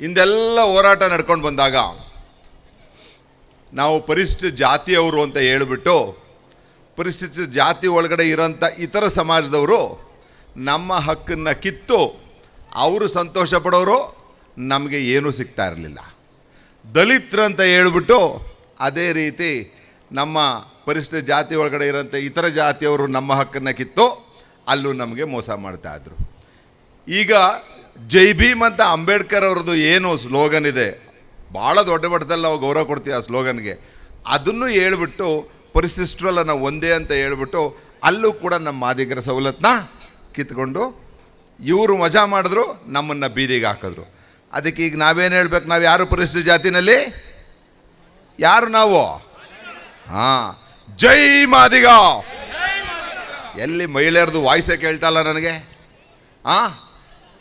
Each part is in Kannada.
ಇಂದೆಲ್ಲ ಹೋರಾಟ ನಡ್ಕೊಂಡು ಬಂದಾಗ ನಾವು ಪರಿಶಿಷ್ಟ ಜಾತಿಯವರು ಅಂತ ಹೇಳಿಬಿಟ್ಟು ಪರಿಶಿಷ್ಟ ಜಾತಿ ಒಳಗಡೆ ಇರೋಂಥ ಇತರ ಸಮಾಜದವರು ನಮ್ಮ ಹಕ್ಕನ್ನು ಕಿತ್ತು ಅವರು ಸಂತೋಷ ಪಡೋರು ನಮಗೆ ಏನೂ ಸಿಗ್ತಾ ಇರಲಿಲ್ಲ. ದಲಿತರಂತ ಹೇಳ್ಬಿಟ್ಟು ಅದೇ ರೀತಿ ನಮ್ಮ ಪರಿಶಿಷ್ಟ ಜಾತಿ ಒಳಗಡೆ ಇರೋಂಥ ಇತರ ಜಾತಿಯವರು ನಮ್ಮ ಹಕ್ಕನ್ನು ಕಿತ್ತು ಅಲ್ಲೂ ನಮಗೆ ಮೋಸ ಮಾಡ್ತಾಯಿದ್ರು ಈಗ ಜೈ ಭೀಮ್ ಅಂತ ಅಂಬೇಡ್ಕರ್ ಅವ್ರದ್ದು ಏನು ಸ್ಲೋಗನ್ ಇದೆ? ಭಾಳ ದೊಡ್ಡ ಮಟ್ಟದಲ್ಲಿ ನಾವು ಗೌರವ ಕೊಡ್ತೀವಿ ಆ ಸ್ಲೋಗನ್ಗೆ ಅದನ್ನು ಹೇಳ್ಬಿಟ್ಟು ಪರಿಶಿಷ್ಟರಲ್ಲ ನಾವು ಒಂದೇ ಅಂತ ಹೇಳ್ಬಿಟ್ಟು ಅಲ್ಲೂ ಕೂಡ ನಮ್ಮ ಮಾದಿಗರ ಸವಲತ್ತನ್ನ ಕಿತ್ಕೊಂಡು ಇವರು ಮಜಾ ಮಾಡಿದ್ರು, ನಮ್ಮನ್ನು ಬೀದಿಗೆ ಹಾಕಿದ್ರು. ಅದಕ್ಕೆ ಈಗ ನಾವೇನು ಹೇಳ್ಬೇಕು? ನಾವು ಯಾರು ಪರಿಶಿಷ್ಟ ಜಾತಿನಲ್ಲಿ? ಯಾರು ನಾವು? ಹಾಂ. ಜೈ ಮಾದಿಗ! ಎಲ್ಲಿ ಮಹಿಳೆಯರದು ವಾಯ್ಸೇ ಕೇಳ್ತಲ್ಲ ನನಗೆ? ಆ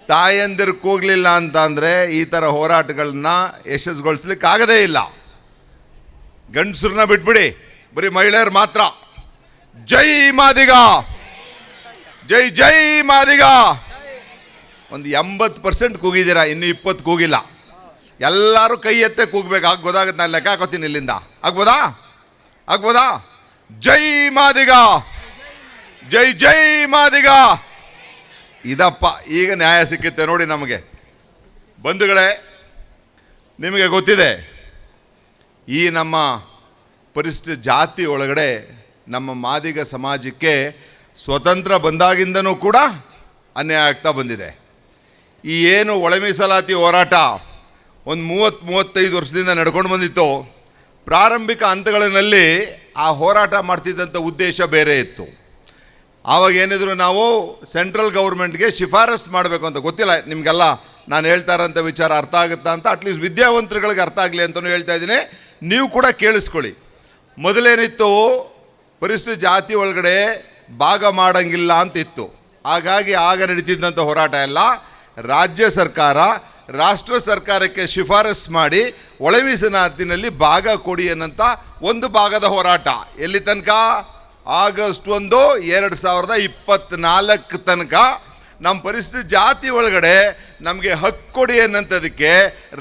ತಾಯಂದಿರು ಕೂಗಲಿಲ್ಲ ಅಂತ ಅಂದರೆ ಈ ಥರ ಹೋರಾಟಗಳನ್ನ ಯಶಸ್ಸುಗೊಳಿಸ್ಲಿಕ್ಕೆ ಆಗದೇ ಇಲ್ಲ. ಗಂಡಸ್ರನ್ನ ಬಿಟ್ಬಿಡಿ, ಬರೀ ಮಹಿಳೆಯರು ಮಾತ್ರ. ಜೈ ಮಾದಿಗ! ಜೈ ಜೈ ಮಾದಿಗ! ಒಂದು ಎಂಬತ್ತು ಪರ್ಸೆಂಟ್ ಕೂಗಿದ್ದೀರಾ, ಇನ್ನು ಇಪ್ಪತ್ತು ಕೂಗಿಲ್ಲ. ಎಲ್ಲರೂ ಕೈ ಎತ್ತೆ ಕೂಗ್ಬೇಕು, ಆಗ ಗೊತ್ತಾಗುತ್ತೆ, ನಾನು ಲೆಕ್ಕ ಹಾಕೋತೀನಿ ಇಲ್ಲಿಂದ. ಆಗ್ಬೋದಾ? ಆಗ್ಬೋದಾ? ಜೈ ಮಾದಿಗ! ಜೈ ಜೈ ಮಾದಿಗ! ಇದಪ್ಪ, ಈಗ ನ್ಯಾಯ ಸಿಕ್ಕುತ್ತೆ ನೋಡಿ ನಮಗೆ. ಬಂಧುಗಳೇ, ನಿಮಗೆ ಗೊತ್ತಿದೆ, ಈ ನಮ್ಮ ಪರಿಸ್ಥಿತಿ ಜಾತಿ ಒಳಗಡೆ ನಮ್ಮ ಮಾದಿಗ ಸಮಾಜಕ್ಕೆ ಸ್ವತಂತ್ರ ಬಂದಾಗಿಂದನೂ ಕೂಡ ಅನ್ಯಾಯ ಆಗ್ತಾ ಬಂದಿದೆ. ಈ ಏನು ಒಳ ಮೀಸಲಾತಿ ಹೋರಾಟ ಒಂದು ಮೂವತ್ತು, ಮೂವತ್ತೈದು ವರ್ಷದಿಂದ ನಡ್ಕೊಂಡು ಬಂದಿತ್ತು. ಪ್ರಾರಂಭಿಕ ಹಂತಗಳಲ್ಲಿ ಆ ಹೋರಾಟ ಮಾಡ್ತಿದ್ದಂಥ ಉದ್ದೇಶ ಬೇರೆ ಇತ್ತು. ಆವಾಗ ಏನಿದ್ರು ನಾವು ಸೆಂಟ್ರಲ್ ಗೌರ್ಮೆಂಟ್ಗೆ ಶಿಫಾರಸ್ ಮಾಡಬೇಕು ಅಂತ ಗೊತ್ತಿಲ್ಲ. ನಿಮಗೆಲ್ಲ ನಾನು ಹೇಳ್ತಾ ಇರೋಂಥ ವಿಚಾರ ಅರ್ಥ ಆಗುತ್ತಾ ಅಂತ ಅಟ್ಲೀಸ್ಟ್ ವಿದ್ಯಾವಂತರುಗಳಿಗೆ ಅರ್ಥ ಆಗಲಿ ಅಂತಲೂ ಹೇಳ್ತಾ ಇದ್ದೀನಿ. ನೀವು ಕೂಡ ಕೇಳಿಸ್ಕೊಳ್ಳಿ. ಮೊದಲೇನಿತ್ತು? ಪರಿಸ್ಥಿತಿ ಜಾತಿ ಒಳಗಡೆ ಭಾಗ ಮಾಡಂಗಿಲ್ಲ ಅಂತ ಇತ್ತು. ಹಾಗಾಗಿ ಆಗ ನಡೀತಿದ್ದಂಥ ಹೋರಾಟ ಎಲ್ಲ ರಾಜ್ಯ ಸರ್ಕಾರ, ರಾಷ್ಟ್ರ ಸರ್ಕಾರಕ್ಕೆ ಶಿಫಾರಸ್ ಮಾಡಿ ಒಳವೀಸಿನ ಹತ್ತಿನಲ್ಲಿ ಭಾಗ ಕೊಡಿ ಅನ್ನಂಥ ಒಂದು ಭಾಗದ ಹೋರಾಟ. ಎಲ್ಲಿ ತನಕ? ಆಗಸ್ಟ್ ಒಂದು ಎರಡು ಸಾವಿರದ ಇಪ್ಪತ್ತ್ನಾಲ್ಕು ತನಕ ನಮ್ಮ ಪರಿಸ್ಥಿತಿ ಜಾತಿ ಒಳಗಡೆ ನಮಗೆ ಹಕ್ಕು ಕೊಡಿ ಅನ್ನಂಥದಕ್ಕೆ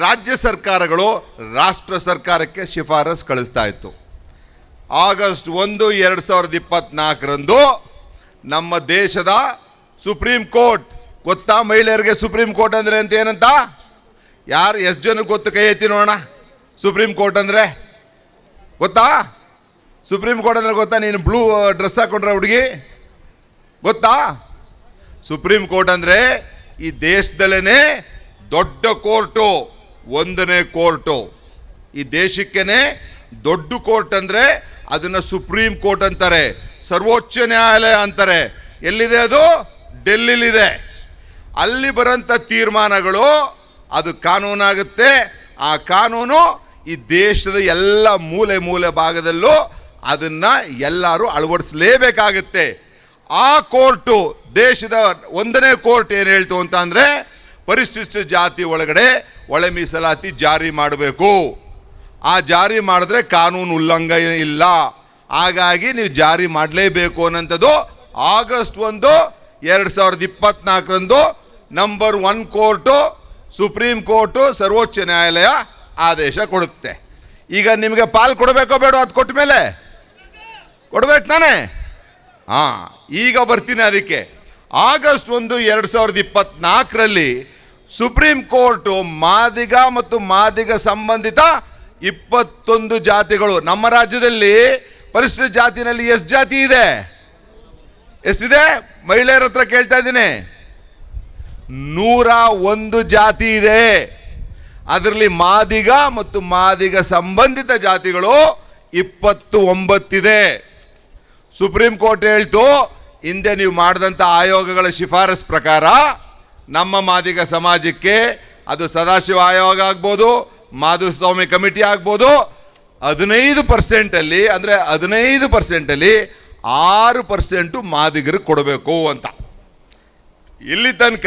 ರಾಜ್ಯ ಸರ್ಕಾರಗಳು ರಾಷ್ಟ್ರ ಸರ್ಕಾರಕ್ಕೆ ಶಿಫಾರಸ್ ಕಳಿಸ್ತಾ ಇತ್ತು. ಆಗಸ್ಟ್ ಒಂದು ಎರಡು ಸಾವಿರದ ಇಪ್ಪತ್ತ್ನಾಲ್ಕರಂದು ನಮ್ಮ ದೇಶದ ಸುಪ್ರೀಂ ಕೋರ್ಟ್, ಗೊತ್ತಾ ಮಹಿಳೆಯರಿಗೆ ಸುಪ್ರೀಂ ಕೋರ್ಟ್ ಅಂದರೆ ಅಂತ ಏನಂತ? ಯಾರು ಎಷ್ಟು ಜನಕ್ಕೆ ಗೊತ್ತು ಕೈ ಎತ್ತಿ ನೋಡೋಣ? ಸುಪ್ರೀಂ ಕೋರ್ಟ್ ಅಂದರೆ ಗೊತ್ತಾ? ಸುಪ್ರೀಂ ಕೋರ್ಟ್ ಅಂದರೆ ಗೊತ್ತಾ ನೀನು ಬ್ಲೂ ಡ್ರೆಸ್ ಹಾಕೊಂಡ್ರೆ ಹುಡುಗಿ? ಗೊತ್ತಾ? ಸುಪ್ರೀಂ ಕೋರ್ಟ್ ಅಂದರೆ ಈ ದೇಶದಲ್ಲೇ ದೊಡ್ಡ ಕೋರ್ಟು, ಒಂದನೇ ಕೋರ್ಟು. ಈ ದೇಶಕ್ಕೇನೆ ದೊಡ್ಡ ಕೋರ್ಟ್ ಅಂದರೆ ಅದನ್ನು ಸುಪ್ರೀಂ ಕೋರ್ಟ್ ಅಂತಾರೆ. ಸರ್ವೋಚ್ಚ ನ್ಯಾಯಾಲಯ ಅಂತಾರೆ. ಎಲ್ಲಿದೆ ಅದು? ಡೆಲ್ಲಿಲಿದೆ. ಅಲ್ಲಿ ಬರೋಂಥ ತೀರ್ಮಾನಗಳು ಅದು ಕಾನೂನಾಗುತ್ತೆ. ಆ ಕಾನೂನು ಈ ದೇಶದ ಎಲ್ಲ ಮೂಲೆ ಮೂಲೆ ಭಾಗದಲ್ಲೂ ಅದನ್ನು ಎಲ್ಲರೂ ಅಳವಡಿಸಲೇಬೇಕಾಗುತ್ತೆ. ಆ ಕೋರ್ಟು ದೇಶದ ಒಂದನೇ ಕೋರ್ಟ್ ಏನು ಹೇಳ್ತು ಅಂತ ಅಂದರೆ ಪರಿಶಿಷ್ಟ ಜಾತಿ ಒಳಗಡೆ ಒಳ ಮೀಸಲಾತಿ ಜಾರಿ ಮಾಡಬೇಕು. ಆ ಜಾರಿ ಮಾಡಿದ್ರೆ ಕಾನೂನು ಉಲ್ಲಂಘನೆ ಇಲ್ಲ. ಹಾಗಾಗಿ ನೀವು ಜಾರಿ ಮಾಡಲೇಬೇಕು ಅನ್ನೋಂಥದ್ದು ಆಗಸ್ಟ್ ಒಂದು ಎರಡು ಸಾವಿರದ ಇಪ್ಪತ್ನಾಲ್ಕರಂದು number one court, supreme court ಸರ್ವೋಚ್ಚ ನ್ಯಾಯಾಲಯ ಆದೇಶ ಕೊಡುತ್ತೆ. ಈಗ ನಿಮಗೆ ಪಾಲ್ ಕೊಡಬೇಕೋ ಬೇಡ ಅದು ಕೊಟ್ಟ ಮೇಲೆ? ಕೊಡ್ಬೇಕು ತಾನೇ ಹಾಂ, ಈಗ ಬರ್ತೀನಿ ಅದಕ್ಕೆ. ಆಗಸ್ಟ್ ಒಂದು, ಎರಡು ಸಾವಿರದ ಇಪ್ಪತ್ನಾಲ್ಕರಲ್ಲಿ ಸುಪ್ರೀಂ ಕೋರ್ಟು ಮಾದಿಗ ಮತ್ತು ಮಾದಿಗ ಸಂಬಂಧಿತ ಇಪ್ಪತ್ತೊಂದು ಜಾತಿಗಳು, ನಮ್ಮ ರಾಜ್ಯದಲ್ಲಿ ಪರಿಶಿಷ್ಟ ಜಾತಿನಲ್ಲಿ ಎಷ್ಟು ಜಾತಿ ಇದೆ? ಎಷ್ಟಿದೆ? ಮಹಿಳೆಯರ ಹತ್ರ ಕೇಳ್ತಾ ಇದ್ದೀನಿ. ನೂರ ಒಂದು ಜಾತಿ ಇದೆ. ಅದರಲ್ಲಿ ಮಾದಿಗ ಮತ್ತು ಮಾದಿಗ ಸಂಬಂಧಿತ ಜಾತಿಗಳು ಇಪ್ಪತ್ತು ಒಂಬತ್ತಿದೆ ಸುಪ್ರೀಂ ಕೋರ್ಟ್ ಹೇಳ್ತು, ಹಿಂದೆ ನೀವು ಮಾಡಿದಂಥ ಆಯೋಗಗಳ ಶಿಫಾರಸ್ ಪ್ರಕಾರ ನಮ್ಮ ಮಾದಿಗ ಸಮಾಜಕ್ಕೆ ಅದು ಸದಾಶಿವ ಆಯೋಗ ಆಗ್ಬೋದು, ಮಾಧುಸ್ವಾಮಿ ಕಮಿಟಿ ಆಗ್ಬೋದು, ಹದಿನೈದು ಪರ್ಸೆಂಟಲ್ಲಿ ಅಂದರೆ ಹದಿನೈದು ಪರ್ಸೆಂಟಲ್ಲಿ ಆರು ಪರ್ಸೆಂಟು ಮಾದಿಗರಿಗೆ ಕೊಡಬೇಕು ಅಂತ. ಇಲ್ಲಿ ತನಕ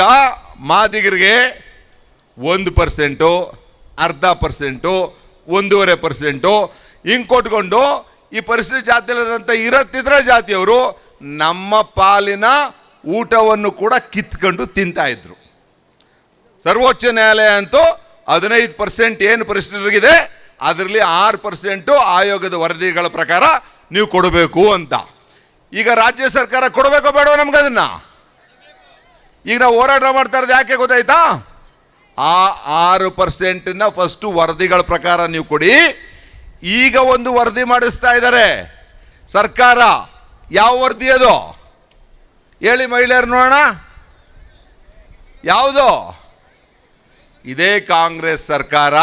ಮಾದಿಗರಿಗೆ ಒಂದು ಪರ್ಸೆಂಟು ಅರ್ಧ ಪರ್ಸೆಂಟು ಒಂದೂವರೆ ಪರ್ಸೆಂಟು ಹಿಂಗೆ ಕೊಟ್ಕೊಂಡು ಈ ಪರಿಸ್ಥಿತಿ ಜಾತಿಯಲ್ಲಿರೋಂಥ ಇರತ್ತಿದ್ರ ಜಾತಿಯವರು ನಮ್ಮ ಪಾಲಿನ ಊಟವನ್ನು ಕೂಡ ಕಿತ್ಕೊಂಡು ತಿಂತಾ ಇದ್ರು. ಸರ್ವೋಚ್ಚ ನ್ಯಾಯಾಲಯ ಅಂತೂ ಹದಿನೈದು ಪರ್ಸೆಂಟ್ ಏನು ಪರಿಸ್ಥಿತಿಗಿದೆ ಅದರಲ್ಲಿ ಆರು ಪರ್ಸೆಂಟು ಆಯೋಗದ ವರದಿಗಳ ಪ್ರಕಾರ ನೀವು ಕೊಡಬೇಕು ಅಂತ. ಈಗ ರಾಜ್ಯ ಸರ್ಕಾರ ಕೊಡಬೇಕೋ ಬೇಡವೋ ನಮ್ಗೆ ಅದನ್ನ? ಈಗ ನಾವು ಹೋರಾಟ ಮಾಡ್ತಾ ಇರೋದು ಯಾಕೆ ಗೊತ್ತಾಯ್ತಾ? ಆ ಆರು ಪರ್ಸೆಂಟನ್ನ ಫಸ್ಟು ವರದಿಗಳ ಪ್ರಕಾರ ನೀವು ಕೊಡಿ ಈಗ ಒಂದು ವರದಿ ಮಾಡಿಸ್ತಾ ಇದ್ದಾರೆ. ಸರ್ಕಾರ, ಯಾವ ವರದಿ ಅದು? ಹೇಳಿ ಮಹಿಳೆಯರು ನೋಡೋಣ. ಯಾವುದು? ಇದೇ ಕಾಂಗ್ರೆಸ್ ಸರ್ಕಾರ,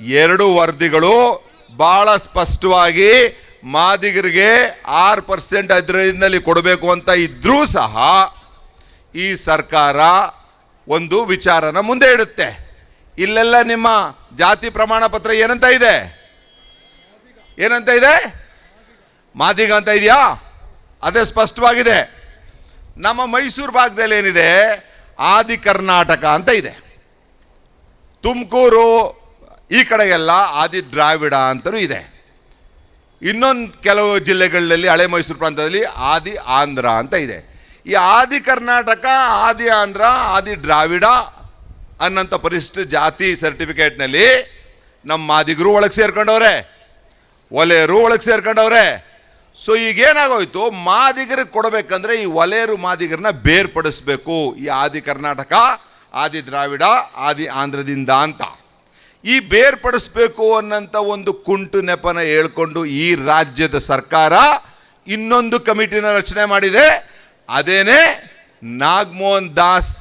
ಎರಡು ವರದಿಗಳು ಬಹಳ ಸ್ಪಷ್ಟವಾಗಿ ಮಾದಿಗರಿಗೆ ಆರು ಪರ್ಸೆಂಟ್ ಅದರಲ್ಲಿ ಕೊಡಬೇಕು ಅಂತ ಇದ್ದರೂ ಸಹ ಈ ಸರ್ಕಾರ ಒಂದು ವಿಚಾರನ ಮುಂದೆ ಇಡುತ್ತೆ. ಇಲ್ಲೆಲ್ಲ ನಿಮ್ಮ ಜಾತಿ ಪ್ರಮಾಣ ಪತ್ರ ಏನಂತ ಇದೆ? ಏನಂತ ಇದೆ? ಮಾದಿಗ ಅಂತ ಇದೆಯಾ? ಅದೇ ಸ್ಪಷ್ಟವಾಗಿದೆ. ನಮ್ಮ ಮೈಸೂರು ಭಾಗದಲ್ಲಿ ಏನಿದೆ? ಆದಿ ಕರ್ನಾಟಕ ಅಂತ ಇದೆ. ತುಮಕೂರು, ಈ ಕಡೆಗೆಲ್ಲ ಆದಿ ದ್ರಾವಿಡ ಅಂತಲೂ ಇದೆ. ಇನ್ನೊಂದು ಕೆಲವು ಜಿಲ್ಲೆಗಳಲ್ಲಿ ಹಳೆ ಮೈಸೂರು ಪ್ರಾಂತದಲ್ಲಿ ಆದಿ ಆಂಧ್ರ ಅಂತ ಇದೆ. ಈ ಆದಿ ಕರ್ನಾಟಕ, ಆದಿ ಆಂಧ್ರ, ಆದಿ ದ್ರಾವಿಡ ಅನ್ನಂಥ ಪರಿಶಿಷ್ಟ ಜಾತಿ ಸರ್ಟಿಫಿಕೇಟ್ನಲ್ಲಿ ನಮ್ಮ ಮಾದಿಗರು ಒಳಗೆ ಸೇರ್ಕೊಂಡವ್ರೆ. ಒಲೆಯರು ಒಳಗೆ ಸೇರ್ಕೊಂಡವ್ರೆ. ಸೊ ಈಗೇನಾಗೋಯ್ತು? ಮಾದಿಗರಿಗೆ ಕೊಡಬೇಕಂದ್ರೆ ಈ ಒಲೆಯರು ಮಾದಿಗರನ್ನ ಬೇರ್ಪಡಿಸ್ಬೇಕು. ಈ ಆದಿ ಕರ್ನಾಟಕ, ಆದಿ ದ್ರಾವಿಡ, ಆದಿ ಆಂಧ್ರದಿಂದ ಅಂತ. ಈ ಬೇರ್ಪಡಿಸ್ಬೇಕು ಅನ್ನೋಂಥ ಒಂದು ಕುಂಟು ನೆಪನ ಹೇಳ್ಕೊಂಡು ಈ ರಾಜ್ಯದ ಸರ್ಕಾರ ಇನ್ನೊಂದು ಕಮಿಟಿನ ರಚನೆ ಮಾಡಿದೆ. ಅದೇನೆ ನಾಗಮೋಹನ್ ದಾಸ್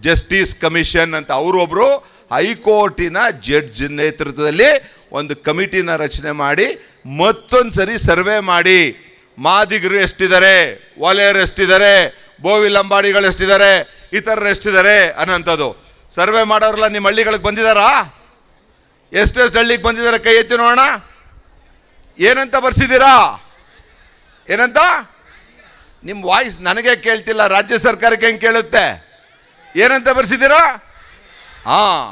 ಜಸ್ಟಿಸ್ ಕಮಿಷನ್ ಅಂತ ಅವರೊಬ್ಬರು ಹೈಕೋರ್ಟಿನ ಜಡ್ಜ್ ನೇತೃತ್ವದಲ್ಲಿ ಒಂದು ಕಮಿಟಿನ ರಚನೆ ಮಾಡಿ ಮತ್ತೊಂದು ಸರಿ ಸರ್ವೆ ಮಾಡಿ. ಮಾದಿಗರು ಎಷ್ಟಿದ್ದಾರೆ? ಒಲೆಯರು ಎಷ್ಟಿದ್ದಾರೆ? ಬೋವಿ ಲಂಬಾಡಿಗಳು ಎಷ್ಟಿದ್ದಾರೆ? ಇತರರು ಎಷ್ಟಿದ್ದಾರೆ? ಅನ್ನೋಂಥದ್ದು ಸರ್ವೆ ಮಾಡೋರೆಲ್ಲ ನಿಮ್ಮ ಹಳ್ಳಿಗಳಿಗೆ ಬಂದಿದ್ದಾರಾ? ಎಷ್ಟೆಷ್ಟು ಹಳ್ಳಿಗೆ ಬಂದಿದ್ದಾರೆ ಕೈ ಎತ್ತಿ ನೋಡೋಣ. ಏನಂತ ಬರ್ಸಿದ್ದೀರಾ? ಏನಂತ? ನಿಮ್ಮ ವಾಯ್ಸ್ ನನಗೆ ಕೇಳ್ತಿಲ್ಲ, ರಾಜ್ಯ ಸರ್ಕಾರಕ್ಕೆ ಹೆಂಗೆ ಕೇಳುತ್ತೆ? ಏನಂತ ಬರ್ಸಿದ್ದೀರಾ? ಹಾಂ,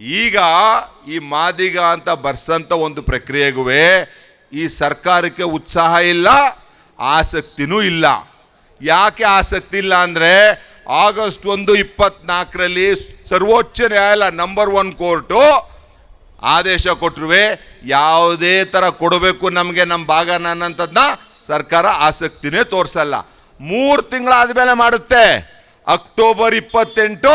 ಈಗ ಈ ಮಾದಿಗ ಅಂತ ಬರ್ಸಂತ ಒಂದು ಪ್ರಕ್ರಿಯೆಗೂ ಈ ಸರ್ಕಾರಕ್ಕೆ ಉತ್ಸಾಹ ಇಲ್ಲ, ಆಸಕ್ತಿನೂ ಇಲ್ಲ. ಯಾಕೆ ಆಸಕ್ತಿ ಇಲ್ಲ ಅಂದರೆ ಆಗಸ್ಟ್ ಒಂದು ಇಪ್ಪತ್ನಾಲ್ಕರಲ್ಲಿ ಸರ್ವೋಚ್ಚ ನ್ಯಾಯಾಲಯ ನಂಬರ್ ಒನ್ ಕೋರ್ಟು ಆದೇಶ ಕೊಟ್ಟರುವೆ ಯಾವುದೇ ಥರ ಕೊಡಬೇಕು ನಮಗೆ ನಮ್ಮ ಭಾಗ ನನ್ನಂಥದ್ದನ್ನ ಸರ್ಕಾರ ಆಸಕ್ತಿನೇ ತೋರಿಸಲ್ಲ. ಮೂರು ತಿಂಗಳಾದ ಮೇಲೆ ಮಾಡುತ್ತೆ. ಅಕ್ಟೋಬರ್ ಇಪ್ಪತ್ತೆಂಟು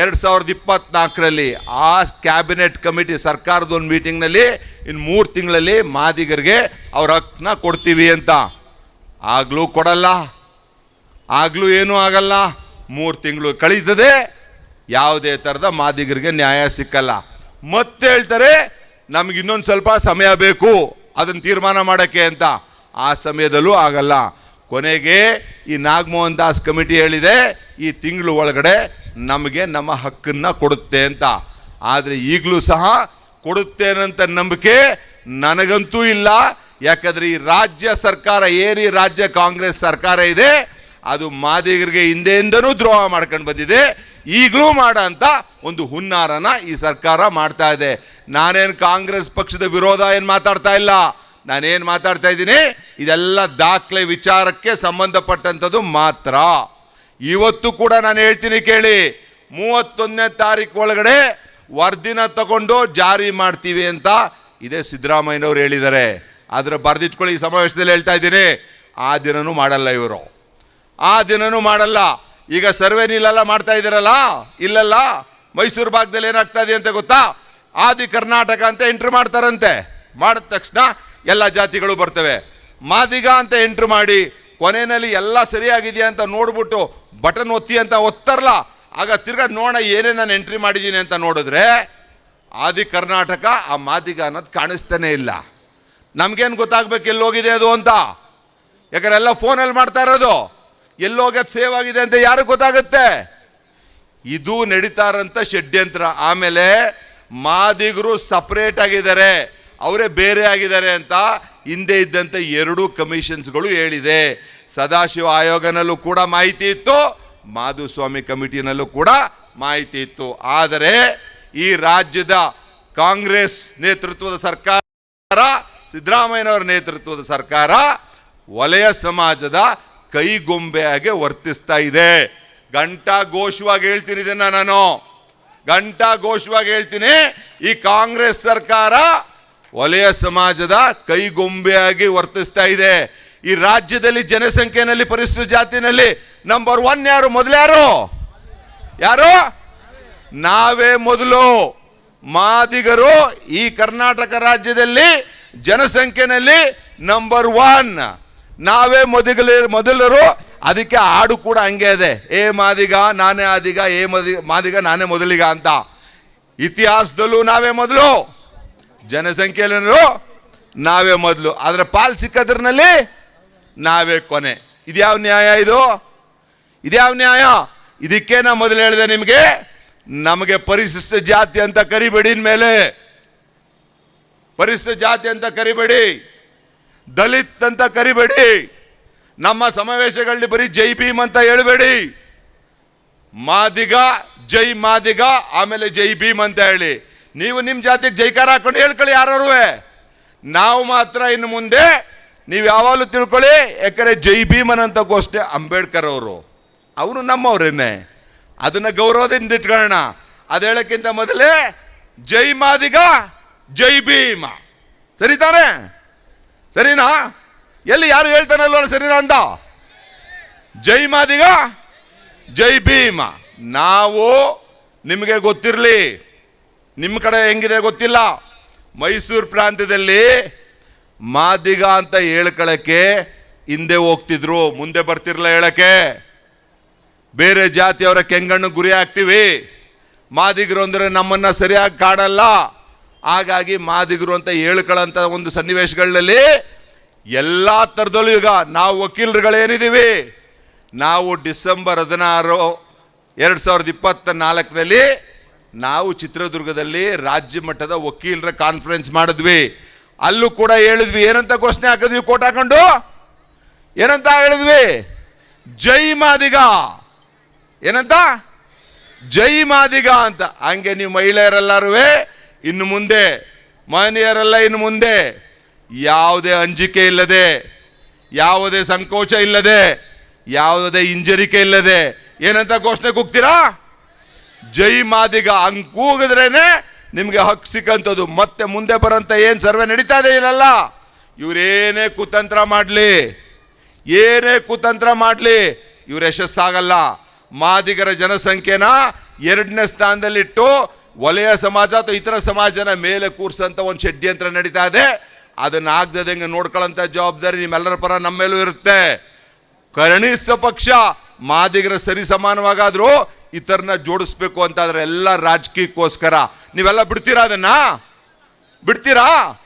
ಎರಡು ಸಾವಿರದ ಇಪ್ಪತ್ತ್ನಾಲ್ಕರಲ್ಲಿ ಆ ಕ್ಯಾಬಿನೆಟ್ ಕಮಿಟಿ ಸರ್ಕಾರದ ಒಂದು ಮೀಟಿಂಗ್ನಲ್ಲಿ ಇನ್ನು ಮೂರು ತಿಂಗಳಲ್ಲಿ ಮಾದಿಗರಿಗೆ ಅವ್ರ ಹಕ್ಕನ್ನ ಕೊಡ್ತೀವಿ ಅಂತ. ಆಗಲೂ ಕೊಡಲ್ಲ, ಆಗಲೂ ಏನೂ ಆಗಲ್ಲ. ಮೂರು ತಿಂಗಳು ಕಳೀತದೆ, ಯಾವುದೇ ಥರದ ಮಾದಿಗರಿಗೆ ನ್ಯಾಯ ಸಿಕ್ಕಲ್ಲ. ಮತ್ತೆ ಹೇಳ್ತಾರೆ, ನಮ್ಗೆ ಇನ್ನೊಂದು ಸ್ವಲ್ಪ ಸಮಯ ಬೇಕು ಅದನ್ನು ತೀರ್ಮಾನ ಮಾಡೋಕ್ಕೆ ಅಂತ. ಆ ಸಮಯದಲ್ಲೂ ಆಗಲ್ಲ. ಕೊನೆಗೆ ಈ ನಾಗಮೋಹನ್ ದಾಸ್ ಕಮಿಟಿ ಹೇಳಿದೆ, ಈ ತಿಂಗಳು ಒಳಗಡೆ ನಮಗೆ ನಮ್ಮ ಹಕ್ಕನ್ನು ಕೊಡುತ್ತೆ ಅಂತ. ಆದರೆ ಈಗಲೂ ಸಹ ಕೊಡುತ್ತೆ ಅನ್ನೋಂಥ ನಂಬಿಕೆ ನನಗಂತೂ ಇಲ್ಲ. ಯಾಕಂದ್ರೆ ಈ ರಾಜ್ಯ ಸರ್ಕಾರ ಏರಿ ರಾಜ್ಯ ಕಾಂಗ್ರೆಸ್ ಸರ್ಕಾರ ಇದೆ. ಅದು ಮಾದಿಗರಿಗೆ ಹಿಂದೆಯಿಂದನೂ ದ್ರೋಹ ಮಾಡ್ಕೊಂಡು ಬಂದಿದೆ. ಈಗಲೂ ಮಾಡ ಅಂತ ಒಂದು ಹುನ್ನಾರನ ಈ ಸರ್ಕಾರ ಮಾಡ್ತಾ ಇದೆ. ನಾನೇನು ಕಾಂಗ್ರೆಸ್ ಪಕ್ಷದ ವಿರೋಧ ಏನು ಮಾತಾಡ್ತಾ ಇಲ್ಲ. ನಾನೇನು ಮಾತಾಡ್ತಾ ಇದ್ದೀನಿ? ಇದೆಲ್ಲ ದಾಖಲೆ ವಿಚಾರಕ್ಕೆ ಸಂಬಂಧಪಟ್ಟಂಥದ್ದು ಮಾತ್ರ. ಇವತ್ತು ಕೂಡ ನಾನು ಹೇಳ್ತೀನಿ ಕೇಳಿ, ಮೂವತ್ತೊಂದನೇ ತಾರೀಕು ಒಳಗಡೆ ವರದಿನ ತಗೊಂಡು ಜಾರಿ ಮಾಡ್ತೀವಿ ಅಂತ ಇದೇ ಸಿದ್ದರಾಮಯ್ಯನವ್ರು ಹೇಳಿದ್ದಾರೆ. ಆದರೆ ಬರೆದಿಟ್ಕೊಳ್ಳಿ ಈ ಸಮಾವೇಶದಲ್ಲಿ ಹೇಳ್ತಾ ಇದ್ದೀನಿ, ಆ ದಿನನೂ ಮಾಡಲ್ಲ ಇವರು. ಆ ದಿನನೂ ಮಾಡಲ್ಲ. ಈಗ ಸರ್ವೆ ನೀಲೆಲ್ಲ ಮಾಡ್ತಾ ಇದ್ದೀರಲ್ಲ? ಇಲ್ಲಲ್ಲ? ಮೈಸೂರು ಭಾಗದಲ್ಲಿ ಏನಾಗ್ತಾ ಇದೆ ಅಂತ ಗೊತ್ತಾ? ಆದಿ ಕರ್ನಾಟಕ ಅಂತ ಎಂಟ್ರಿ ಮಾಡ್ತಾರಂತೆ. ಮಾಡಿದ ತಕ್ಷಣ ಎಲ್ಲ ಜಾತಿಗಳು ಬರ್ತವೆ. ಮಾದಿಗ ಅಂತ ಎಂಟ್ರಿ ಮಾಡಿ ಕೊನೆಯಲ್ಲಿ ಎಲ್ಲ ಸರಿಯಾಗಿದೆಯಾ ಅಂತ ನೋಡ್ಬಿಟ್ಟು ಬಟನ್ ಒತ್ತಿ ಅಂತ ಒತ್ತರ್ಲ. ಆಗ ತಿರ್ಗಾ ನೋಡ ಏನೇ ನಾನು ಎಂಟ್ರಿ ಮಾಡಿದ್ದೀನಿ ಅಂತ ನೋಡಿದ್ರೆ ಆದಿ ಕರ್ನಾಟಕ ಆ ಮಾದಿಗ ಅನ್ನೋದು ಕಾಣಿಸ್ತಾನೆ ಇಲ್ಲ. ನಮ್ಗೇನು ಗೊತ್ತಾಗ್ಬೇಕು ಎಲ್ಲೋಗಿದೆ ಅದು ಅಂತ? ಯಾಕಂದ್ರೆ ಎಲ್ಲ ಫೋನಲ್ಲಿ ಮಾಡ್ತಾ ಇರೋದು. ಎಲ್ಲೋಗೋದು ಸೇವ್ ಆಗಿದೆ ಅಂತ ಯಾರಿಗೆ ಗೊತ್ತಾಗುತ್ತೆ? ಇದು ನಡೀತಾ ಇರೋಂಥ ಷಡ್ಯಂತ್ರ. ಆಮೇಲೆ ಮಾದಿಗರು ಸಪ್ರೇಟ್ ಆಗಿದ್ದಾರೆ. ಅವರೇ ಬೇರೆ ಆಗಿದ್ದಾರೆ ಅಂತ ಹಿಂದೆ ಇದ್ದಂಥ ಎರಡೂ ಕಮಿಷನ್ಸ್ಗಳು ಹೇಳಿದೆ. ಸದಾಶಿವ ಆಯೋಗನಲ್ಲೂ ಕೂಡ ಮಾಹಿತಿ ಇತ್ತು, ಮಾಧುಸ್ವಾಮಿ ಕಮಿಟಿನಲ್ಲೂ ಕೂಡ ಮಾಹಿತಿ ಇತ್ತು. ಆದರೆ ಈ ರಾಜ್ಯದ ಕಾಂಗ್ರೆಸ್ ನೇತೃತ್ವದ ಸರ್ಕಾರ, ಸಿದ್ದರಾಮಯ್ಯನವರ ನೇತೃತ್ವದ ಸರ್ಕಾರ ವಲಯ ಸಮಾಜದ ಕೈಗೊಂಬೆಯಾಗಿ ವರ್ತಿಸ್ತಾ ಇದೆ. ಗಂಟಾ ಘೋಷವಾಗಿ ಹೇಳ್ತೀನಿ ಇದನ್ನ ನಾನು. ಗಂಟಾ ಘೋಷವಾಗಿ ಹೇಳ್ತೀನಿ, ಈ ಕಾಂಗ್ರೆಸ್ ಸರ್ಕಾರ ವಲಯ ಸಮಾಜದ ಕೈಗೊಂಬೆಯಾಗಿ ವರ್ತಿಸ್ತಾ ಇದೆ. ಈ ರಾಜ್ಯದಲ್ಲಿ ಜನಸಂಖ್ಯೆಯಲ್ಲಿ ಪರಿಶಿಷ್ಟ ಜಾತಿನಲ್ಲಿ ನಂಬರ್ ಒನ್ ಯಾರು? ಮೊದಲ್ಯಾರು ಯಾರು? ನಾವೇ ಮೊದಲು. ಮಾದಿಗರು ಈ ಕರ್ನಾಟಕ ರಾಜ್ಯದಲ್ಲಿ ಜನಸಂಖ್ಯೆನಲ್ಲಿ ನಂಬರ್ ಒನ್ ನಾವೇ ಮೊದಲ, ಮೊದಲರು. ಅದಕ್ಕೆ ಹಾಡು ಕೂಡ ಹಂಗೆ ಇದೆ. ಏ ಮಾದಿಗ, ನಾನೇ ಆದಿಗ, ಏ ಮದಿ, ಮಾದಿಗ, ನಾನೇ ಮೊದಲಿಗ ಅಂತ. ಇತಿಹಾಸದಲ್ಲೂ ನಾವೇ ಮೊದಲು. ಜನಸಂಖ್ಯೆಯಲ್ಲೂ ನಾವೇ ಮೊದಲು. ಆದರೆ ಪಾಲ್ ಸಿಕ್ಕದ್ರಲ್ಲಿ ನಾವೇ ಕೊನೆ. ಇದ್ಯಾವ ನ್ಯಾಯ ಇದು? ಇದ್ಯಾವ ನ್ಯಾಯ? ಇದಕ್ಕೆ ನಾ ಮೊದಲು ಹೇಳಿದೆ ನಿಮಗೆ? ನಮಗೆ ಪರಿಶಿಷ್ಟ ಜಾತಿ ಅಂತ ಕರಿಬೇಡಿ ಮೇಲೆ ಪರಿಶಿಷ್ಟ ಜಾತಿ ಅಂತ ಕರಿಬೇಡಿ. ದಲಿತ್ ಅಂತ ಕರಿಬೇಡಿ. ನಮ್ಮ ಸಮಾವೇಶಗಳಲ್ಲಿ ಬರೀ ಜೈ ಭೀಮ್ ಅಂತ ಹೇಳಬೇಡಿ. ಮಾದಿಗ, ಜೈ ಮಾದಿಗ, ಆಮೇಲೆ ಜೈ ಭೀಮ್ ಅಂತ ಹೇಳಿ. ನೀವು ನಿಮ್ಮ ಜಾತಿಗೆ ಜೈಕಾರ ಹಾಕೊಂಡು ಹೇಳ್ಕೊಳ್ಳಿ ಯಾರು ನಾವು ಮಾತ್ರ ಇನ್ನು ಮುಂದೆ ನೀವು ಯಾವಾಗಲೂ ತಿಳ್ಕೊಳ್ಳಿ ಯಾಕಂದರೆ ಜೈ ಭೀಮನ್ ಅಂತ ಗೋಷ್ಠೆ ಅಂಬೇಡ್ಕರ್ ಅವರು. ಅವರು ನಮ್ಮವ್ರೇನೆ. ಅದನ್ನ ಗೌರವದಿಂದ ಇಟ್ಕೊಳ್ಳೋಣ. ಅದು ಹೇಳೋಕ್ಕಿಂತ ಮೊದಲೇ, ಜೈ ಮಾದಿಗ, ಜೈ ಭೀಮ. ಸರಿ ತಾನೇ? ಸರಿನಾ? ಎಲ್ಲಿ ಯಾರು ಹೇಳ್ತಾನಲ್ವ ಸರಿನಾ ಅಂತ? ಜೈ ಮಾದಿಗ, ಜೈ ಭೀಮ. ನಾವು ನಿಮಗೆ ಗೊತ್ತಿರಲಿ. ನಿಮ್ಮ ಕಡೆ ಹೆಂಗಿದೆ ಗೊತ್ತಿಲ್ಲ. ಮೈಸೂರು ಪ್ರಾಂತ್ಯದಲ್ಲಿ ಮಾದಿಗ ಅಂತ ಹೇಳ್ಕೊಳಕ್ಕೆ ಹಿಂದೆ ಹೋಗ್ತಿದ್ರು. ಮುಂದೆ ಬರ್ತಿರ್ಲ ಹೇಳಕ್ಕೆ? ಬೇರೆ ಜಾತಿಯವರ ಕೆಂಗಣ್ಣು ಗುರಿ ಆಗ್ತೀವಿ ಮಾದಿಗರು ಅಂದರೆ ನಮ್ಮನ್ನ ಸರಿಯಾಗಿ ಕಾಣಲ್ಲ ಹಾಗಾಗಿ ಮಾದಿಗರು ಅಂತ ಹೇಳ್ಕೊಳ್ಳೋಂಥ ಒಂದು ಸನ್ನಿವೇಶಗಳಲ್ಲಿ ಎಲ್ಲ ಥರದಲ್ಲೂ ಈಗ ನಾವು ವಕೀಲರುಗಳೇನಿದ್ದೀವಿ. ನಾವು ಡಿಸೆಂಬರ್ ಹದಿನಾರು, ಎರಡು ಸಾವಿರದ ಇಪ್ಪತ್ತ ನಾಲ್ಕರಲ್ಲಿ ನಾವು ಚಿತ್ರದುರ್ಗದಲ್ಲಿ ರಾಜ್ಯ ಮಟ್ಟದ ವಕೀಲರ ಕಾನ್ಫರೆನ್ಸ್ ಮಾಡಿದ್ವಿ. ಅಲ್ಲೂ ಕೂಡ ಹೇಳಿದ್ವಿ, ಏನಂತ ಘೋಷಣೆ ಹಾಕಿದ್ವಿ, ಕೋಟ್ ಹಾಕೊಂಡು? ಏನಂತ ಹೇಳಿದ್ವಿ? ಜೈ ಮಾದಿಗ. ಏನಂತ? ಜೈ ಮಾದಿಗ ಅಂತ. ಹಂಗೆ ನೀವು ಮಹಿಳೆಯರೆಲ್ಲರೂ ಇನ್ನು ಮುಂದೆ, ಮಹನೀಯರೆಲ್ಲ ಇನ್ನು ಮುಂದೆ, ಯಾವುದೇ ಅಂಜಿಕೆ ಇಲ್ಲದೆ, ಯಾವುದೇ ಸಂಕೋಚ ಇಲ್ಲದೆ, ಯಾವುದೇ ಹಿಂಜರಿಕೆ ಇಲ್ಲದೆ, ಏನಂತ ಘೋಷಣೆ ಕೂಗ್ತೀರಾ? ಜೈ ಮಾದಿಗ. ಹಂಗೆ ಕೂಗಿದ್ರೇನೆ ನಿಮ್ಗೆ ಹಕ್ಕು ಸಿಕ್ಕಂಥದ್ದು, ಮತ್ತೆ ಮುಂದೆ ಬರೋಂಥ ಏನು ಸರ್ವೆ ನಡೀತಾ ಇದೆ ಇಲ್ಲಲ್ಲ? ಇವರೇನೇ ಕುತಂತ್ರ ಮಾಡಲಿ. ಏನೇ ಕುತಂತ್ರ ಮಾಡಲಿ, ಇವ್ರ ಯಶಸ್ಸಾಗಲ್ಲ. ಮಾದಿಗರ ಜನಸಂಖ್ಯೆನ ಎರಡನೇ ಸ್ಥಾನದಲ್ಲಿಟ್ಟು ವಲಯ ಸಮಾಜ ಅಥವಾ ಇತರ ಸಮಾಜನ ಮೇಲೆ ಕೂರ್ಸೋಂಥ ಒಂದು ಷಡ್ಯಂತ್ರ ನಡೀತಾ ಇದೆ. ಅದನ್ನ ಆಗ್ದದಂಗೆ ನೋಡ್ಕೊಳ್ಳೋಂಥ ಜವಾಬ್ದಾರಿ ನಿಮ್ಮೆಲ್ಲರ ಪರ ನಮ್ಮ ಮೇಲೂ ಇರುತ್ತೆ. ಕನಿಷ್ಠ ಪಕ್ಷ ಮಾದಿಗರ ಸರಿ ಸಮಾನವಾಗಾದರೂ ಇತರನ್ನ ಜೋಡಿಸ್ಬೇಕು ಅಂತಾದ್ರೆ ಎಲ್ಲ ರಾಜಕೀಯಕ್ಕೋಸ್ಕರ. ನೀವೆಲ್ಲ ಬಿಡ್ತೀರಾ ಅದನ್ನ? ಬಿಡ್ತೀರಾ?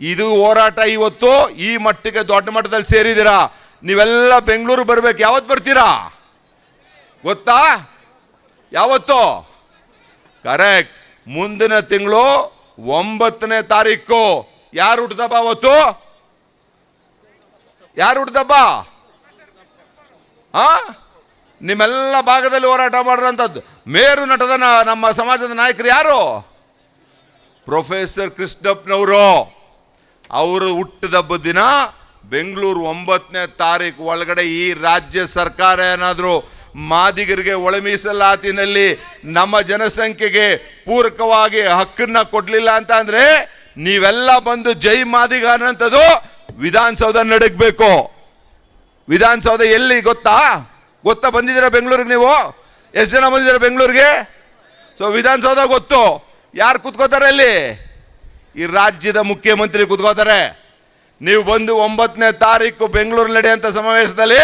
ಇದು ಹೋರಾಟ ಇವತ್ತು ಈ ಮಟ್ಟಿಗೆ ದೊಡ್ಡ ಮಟ್ಟದಲ್ಲಿ ಸೇರಿದ್ದೀರಾ. ನೀವೆಲ್ಲ ಬೆಂಗಳೂರು ಬರ್ಬೇಕು. ಯಾವತ್ತು ಬರ್ತೀರಾ? ಗೊತ್ತಾ? ಯಾವತ್ತು? ಕರೆಕ್ಟ್ ಮುಂದಿನ ತಿಂಗಳು ಒಂಬತ್ತನೇ ತಾರೀಕು. ಯಾರು ಹುಟ್ಟದಬ್ಬ ಅವತ್ತು? ಯಾರು ಹುಟ್ಟದಬ್ಬ ಆ? ನಿಮ್ಮೆಲ್ಲ ಭಾಗದಲ್ಲಿ ಹೋರಾಟ ಮಾಡಿರೋಂಥದ್ದು ಮೇರು ನಟದ ನಮ್ಮ ಸಮಾಜದ ನಾಯಕರು ಯಾರು? ಪ್ರೊಫೆಸರ್ ಕೃಷ್ಣಪ್ಪನವರು. ಅವರು ಹುಟ್ಟಿದ ದಿನ ಬೆಂಗಳೂರು ಒಂಬತ್ತನೇ ತಾರೀಕು ಒಳಗಡೆ ಈ ರಾಜ್ಯ ಸರ್ಕಾರ ಏನಾದರೂ ಮಾದಿಗರಿಗೆ ಒಳ ಮೀಸಲಾತಿನಲ್ಲಿ ನಮ್ಮ ಜನಸಂಖ್ಯೆಗೆ ಪೂರಕವಾಗಿ ಹಕ್ಕನ್ನ ಕೊಡ್ಲಿಲ್ಲ ಅಂತ ಅಂದರೆ ನೀವೆಲ್ಲ ಬಂದು ಜೈ ಮಾದಿಗ ಅನ್ನೋಂಥದ್ದು ವಿಧಾನಸೌಧ ನಡಗಬೇಕು. ವಿಧಾನಸೌಧ ಎಲ್ಲಿ ಗೊತ್ತಾ? ಗೊತ್ತಾ ಬಂದಿದ್ದೀರಾ ಬೆಂಗಳೂರಿಗೆ ನೀವು? ಎಷ್ಟು ಜನ ಬಂದಿದ್ದೀರಾ ಬೆಂಗಳೂರಿಗೆ? ಸೊ ವಿಧಾನಸೌಧ ಗೊತ್ತು. ಯಾರು ಕೂತ್ಕೋತಾರೆ ಅಲ್ಲಿ? ಈ ರಾಜ್ಯದ ಮುಖ್ಯಮಂತ್ರಿ ಕೂತ್ಕೋತಾರೆ. ನೀವು ಬಂದು ಒಂಬತ್ತನೇ ತಾರೀಕು ಬೆಂಗಳೂರು ನಡೆಯುವಂಥ ಸಮಾವೇಶದಲ್ಲಿ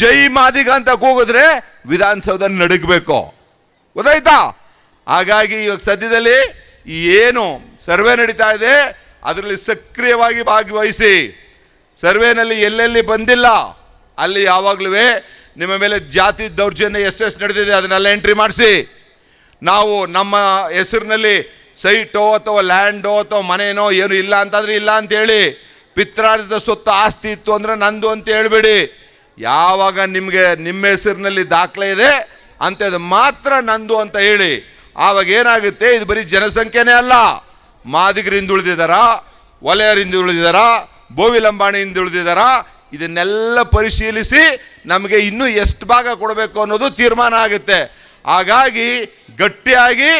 ಜೈ ಮಾದಿಗ ಅಂತ ಕೂಗಿದ್ರೆ ವಿಧಾನಸೌಧ ನಡಗಬೇಕು. ಗೊತ್ತಾಯ್ತಾ? ಹಾಗಾಗಿ ಇವಾಗ ಸದ್ಯದಲ್ಲಿ ಏನು ಸರ್ವೆ ನಡೀತಾ ಇದೆ, ಅದರಲ್ಲಿ ಸಕ್ರಿಯವಾಗಿ ಭಾಗವಹಿಸಿ. ಸರ್ವೆನಲ್ಲಿ ಎಲ್ಲೆಲ್ಲಿ ಬಂದಿಲ್ಲ, ಅಲ್ಲಿ ಯಾವಾಗಲೂ ನಿಮ್ಮ ಮೇಲೆ ಜಾತಿ ದೌರ್ಜನ್ಯ ಎಷ್ಟೆಷ್ಟು ನಡೆದಿದೆ ಅದನ್ನೆಲ್ಲ ಎಂಟ್ರಿ ಮಾಡಿಸಿ. ನಾವು ನಮ್ಮ ಹೆಸರಿನಲ್ಲಿ ಸೈಟೋ ಅಥವಾ ಲ್ಯಾಂಡೋ ಅಥವಾ ಮನೇನೋ ಏನು ಇಲ್ಲ ಅಂತಂದ್ರೆ ಇಲ್ಲ ಅಂತ ಹೇಳಿ ಪಿತ್ರಾರ್ಜಿತ ಸ್ವತ್ತು ಆಸ್ತಿ ಇತ್ತು ಅಂದ್ರೆ ನಂದು ಅಂತ ಹೇಳ್ಬೇಡಿ. ಯಾವಾಗ ನಿಮಗೆ ನಿಮ್ಮ ಹೆಸರಿನಲ್ಲಿ ದಾಖಲೆ ಇದೆ ಅಂಥದ್ದು ಮಾತ್ರ ನಂದು ಅಂತ ಹೇಳಿ. ಆವಾಗ ಏನಾಗುತ್ತೆ? ಇದು ಬರೀ ಜನಸಂಖ್ಯೆನೇ ಅಲ್ಲ. ಮಾದಿಗರಿಂದ ಉಳಿದಿದ್ದಾರಾ? ವಲಯರಿಂದ ಉಳಿದಿದ್ದಾರಾ? ಬೋವಿ ಲಂಬಾಣಿಯಿಂದ ಉಳಿದಿದ್ದಾರಾ? ಇದನ್ನೆಲ್ಲ ಪರಿಶೀಲಿಸಿ ನಮಗೆ ಇನ್ನೂ ಎಷ್ಟು ಭಾಗ ಕೊಡಬೇಕು ಅನ್ನೋದು ತೀರ್ಮಾನ ಆಗುತ್ತೆ. ಹಾಗಾಗಿ ಗಟ್ಟಿಯಾಗಿ,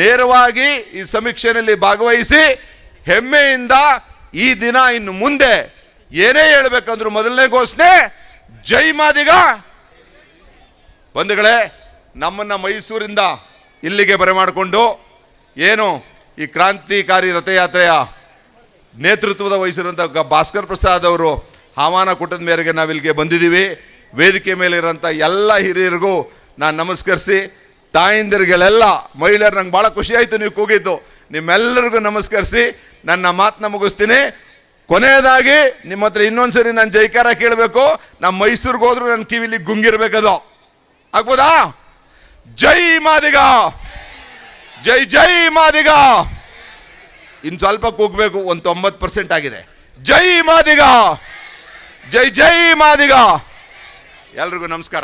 ನೇರವಾಗಿ ಈ ಸಮೀಕ್ಷೆಯಲ್ಲಿ ಭಾಗವಹಿಸಿ, ಹೆಮ್ಮೆಯಿಂದ ಈ ದಿನ ಇನ್ನು ಮುಂದೆ ಏನೇ ಹೇಳಬೇಕಂದ್ರು ಮೊದಲನೇ ಘೋಷಣೆ, ಜೈ ಮಾದಿಗ. ಬಂಧುಗಳೇ, ನಮ್ಮನ್ನ ಮೈಸೂರಿಂದ ಇಲ್ಲಿಗೆ ಬರಮಾಡಿಕೊಂಡು ಏನು ಈ ಕ್ರಾಂತಿಕಾರಿ ರಥಯಾತ್ರೆಯ ನೇತೃತ್ವದ ವಹಿಸಿರುವಂಥ ಭಾಸ್ಕರ್ ಪ್ರಸಾದ್ ಅವರು ಆಹ್ವಾನ ಕೊಟ್ಟದ ಮೇರೆಗೆ ನಾವಿಲ್ಲಿಗೆ ಬಂದಿದ್ದೀವಿ. ವೇದಿಕೆ ಮೇಲೆ ಇರೋಂಥ ಎಲ್ಲ ಹಿರಿಯರಿಗೂ ನಾನು ನಮಸ್ಕರಿಸಿ, ತಾಯಂದಿರಿಗೆಲ್ಲ, ಮಹಿಳೆಯರು ನಂಗೆ ಭಾಳ ಖುಷಿಯಾಯಿತು ನೀವು ಕೂಗಿದ್ದು. ನಿಮ್ಮೆಲ್ಲರಿಗೂ ನಮಸ್ಕರಿಸಿ, ನನ್ನ ಮಾತನ್ನ ಮುಗಿಸ್ತೀನಿ. ಕೊನೆಯದಾಗಿ, ನಿಮ್ಮ ಹತ್ರ ಇನ್ನೊಂದು ಸರಿ ನಾನು ಜೈಕಾರ ಕೇಳಬೇಕು. ನಮ್ಮ ಮೈಸೂರಿಗೆ ಹೋದ್ರು ನನ್ನ ಕಿವಿಲಿ ಗುಂಗಿರ್ಬೇಕದು. ಆಗ್ಬೋದಾ? ಜೈ ಮಾದಿಗ! ಜೈ ಜೈ ಮಾದಿಗ! ಇನ್ನು ಸ್ವಲ್ಪ ಕೂಗಬೇಕು, ಒಂದು ತೊಂಬತ್ತು ಪರ್ಸೆಂಟ್ ಆಗಿದೆ. ಜೈ ಮಾದಿಗ! ಜೈ ಜೈ ಮಾದಿಗ. ಎಲ್ರಿಗೂ ನಮಸ್ಕಾರ.